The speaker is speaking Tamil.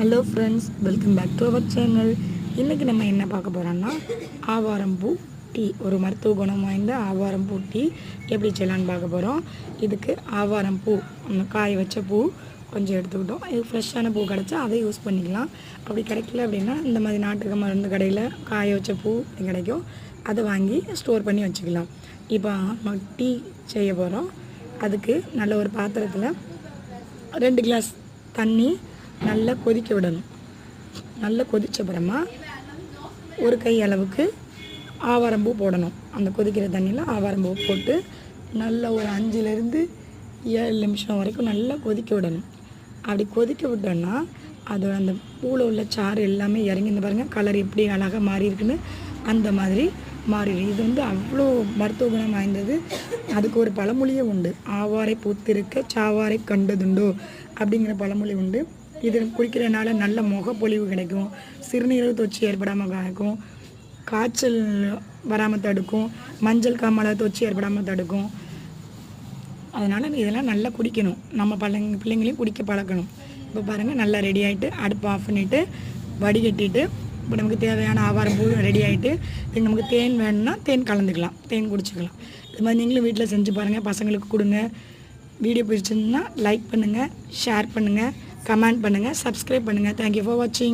Hello friends welcome back to our channel இன்றைக்கி நம்ம என்ன பார்க்க போகிறோன்னா ஆவாரம்பூ டீ ஒரு மருத்துவ குணம் வாய்ந்த ஆவாரம்பூ டீ எப்படி செய்யலான்னு பார்க்க போகிறோம் இதுக்கு ஆவாரம்பூ அந்த காய வச்ச பூ கொஞ்சம் எடுத்துக்கிட்டோம். இது ஃப்ரெஷ்ஷான பூ கிடச்சா அதை யூஸ் பண்ணிக்கலாம். அப்படி கிடைக்கல அப்படின்னா இந்த மாதிரி நாட்டுக்கு மருந்து கடையில் காய வச்ச பூ கிடைக்கும். அதை வாங்கி ஸ்டோர் பண்ணி வச்சுக்கலாம். இப்போ நம்ம டீ செய்ய போகிறோம் அதுக்கு நல்ல ஒரு பாத்திரத்தில் ரெண்டு கிளாஸ் தண்ணி நல்லா கொதிக்க விடணும். நல்லா கொதித்தப்புறமா ஒரு கை அளவுக்கு ஆவாரம்பூ போடணும். அந்த கொதிக்கிற தண்ணியில் ஆவாரம்பூ போட்டு நல்லா ஒரு அஞ்சுலேருந்து ஏழு நிமிஷம் வரைக்கும் நல்லா கொதிக்க விடணும். அப்படி கொதிக்க விட்டோன்னா அதோட அந்த பூவில் உள்ள சாறு எல்லாமே இறங்கி இந்த பாருங்கள் கலர் எப்படி அழகாக மாறி இருக்குன்னு அந்த மாதிரி மாறிடும். இது வந்து அவ்வளோ மருத்துவ குணம் வாய்ந்தது. அதுக்கு ஒரு பழமொழியே உண்டு. ஆவாரை பூத்திருக்க சாவாரை கண்டதுண்டோ அப்படிங்கிற பழமொழி உண்டு. இது குடிக்கிறதுனால நல்ல முகப்பொழிவு கிடைக்கும். சிறுநீரக தொச்சி ஏற்படாமல் கிடைக்கும் காய்ச்சல் வராமல் தடுக்கும். மஞ்சள் காமலை தொச்சி ஏற்படாமல் தடுக்கும். அதனால் இதெல்லாம் நல்லா குடிக்கணும். நம்ம பழங்க பிள்ளைங்களையும் குடிக்க பழக்கணும். இப்போ பாருங்கள் நல்லா ரெடி ஆகிட்டு அடுப்பு ஆஃப் பண்ணிவிட்டு வடிகட்டிட்டு இப்போ நமக்கு தேவையான ஆவாரம் பூ ரெடி ஆகிட்டு இப்போ நமக்கு தேன் வேணும்னா தேன் கலந்துக்கலாம். தேன் குடிச்சிக்கலாம். இது மாதிரி நீங்களும் வீட்டில் செஞ்சு பாருங்கள் பசங்களுக்கு கொடுங்க. வீடியோ பிடிச்சிருந்தா லைக் பண்ணுங்கள் ஷேர் பண்ணுங்கள் கமெண்ட் பண்ணுங்கள் சப்ஸ்கிரைப் பண்ணுங்கள் தேங்க்யூ ஃபார் வாட்சிங்